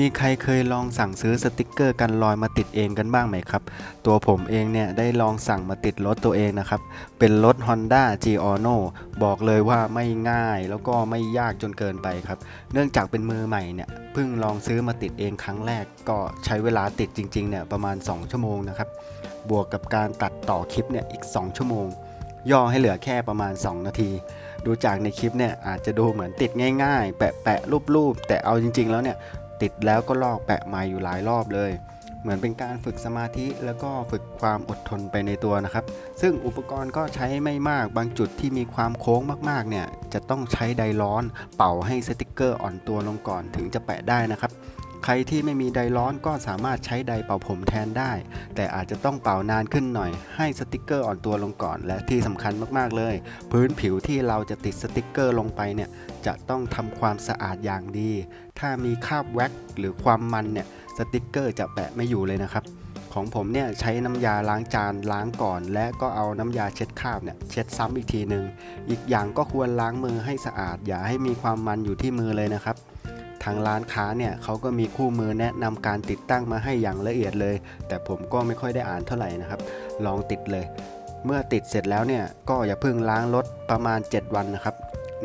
มีใครเคยลองสั่งซื้อสติกเกอร์กันรอยมาติดเองกันบ้างไหมครับ ตัวผมเองเนี่ยได้ลองสั่งมาติดรถตัวเองนะครับ เป็นรถ Honda g o n o บอกเลยว่าไม่ง่ายแล้วก็ไม่ยากจนเกินไปครับ เนื่องจากเป็นมือใหม่เนี่ยเพิ่งลองซื้อมาติดเองครั้งแรก ก็ใช้เวลาติดจริงๆเนี่ยประมาณ 2 ชั่วโมงนะครับ บวกกับการตัดต่อคลิปเนี่ยอีก 2 ชั่วโมง ย่อให้เหลือแค่ประมาณ 2 นาทีดูจากในคลิปเนี่ยอาจจะดูเหมือนติดง่ายๆ แปะแปะๆรูปๆแต่เอาจริง ๆ แล้วเนี่ย ติดแล้วก็ลอกแปะมาอยู่หลายรอบเลย เหมือนเป็นการฝึกสมาธิแล้วก็ฝึกความอดทนไปในตัวนะครับ ซึ่งอุปกรณ์ก็ใช้ไม่มากบางจุดที่มีความโค้งมากๆเนี่ยจะต้องใช้ไดร้อนเป่าให้สติกเกอร์อ่อนตัวลงก่อนถึงจะแปะได้นะครับ ใครที่ไม่มีไดร้อนก็สามารถใช้ไดเป่าผมแทนได้ แต่อาจจะต้องเป่านานขึ้นหน่อย ให้สติกเกอร์อ่อนตัวลงก่อน และที่สำคัญมากๆเลย พื้นผิวที่เราจะติดสติกเกอร์ลงไปเนี่ยจะต้องทำความสะอาดอย่างดี ถ้ามีคราบแว็กหรือความมันเนี่ยสติกเกอร์จะแปะไม่อยู่เลยนะครับของผมเนี่ยใช้น้ำยาล้างจานล้างก่อน และก็เอาน้ำยาเช็ดคราบเนี่ยเช็ดซ้ำอีกทีหนึ่งอีกอย่างก็ควรล้างมือให้สะอาด อย่าให้มีความมันอยู่ที่มือเลยนะครับ ทางร้านค้าเนี่ยเขาก็มีคู่มือแนะนำการติดตั้งมาให้อย่างละเอียดเลย แต่ผมก็ไม่ค่อยได้อ่านเท่าไหร่นะครับ ลองติดเลย เมื่อติดเสร็จแล้วเนี่ยก็อย่าเพิ่งล้างรถประมาณ 7 วันนะครับ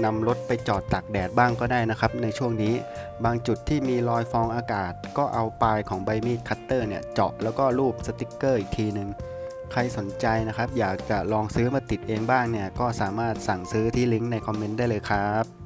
นำรถไปจอดตากแดดบ้างก็ได้นะครับ ในช่วงนี้บางจุดที่มีรอยฟองอากาศ ก็เอาปลายของใบมีดคัตเตอร์เนี่ยเจาะแล้วก็รูปสติกเกอร์อีกทีหนึ่งใครสนใจนะครับ อยากจะลองซื้อมาติดเองบ้างเนี่ยก็สามารถสั่งซื้อที่ลิงก์ในคอมเมนต์ได้เลยครับ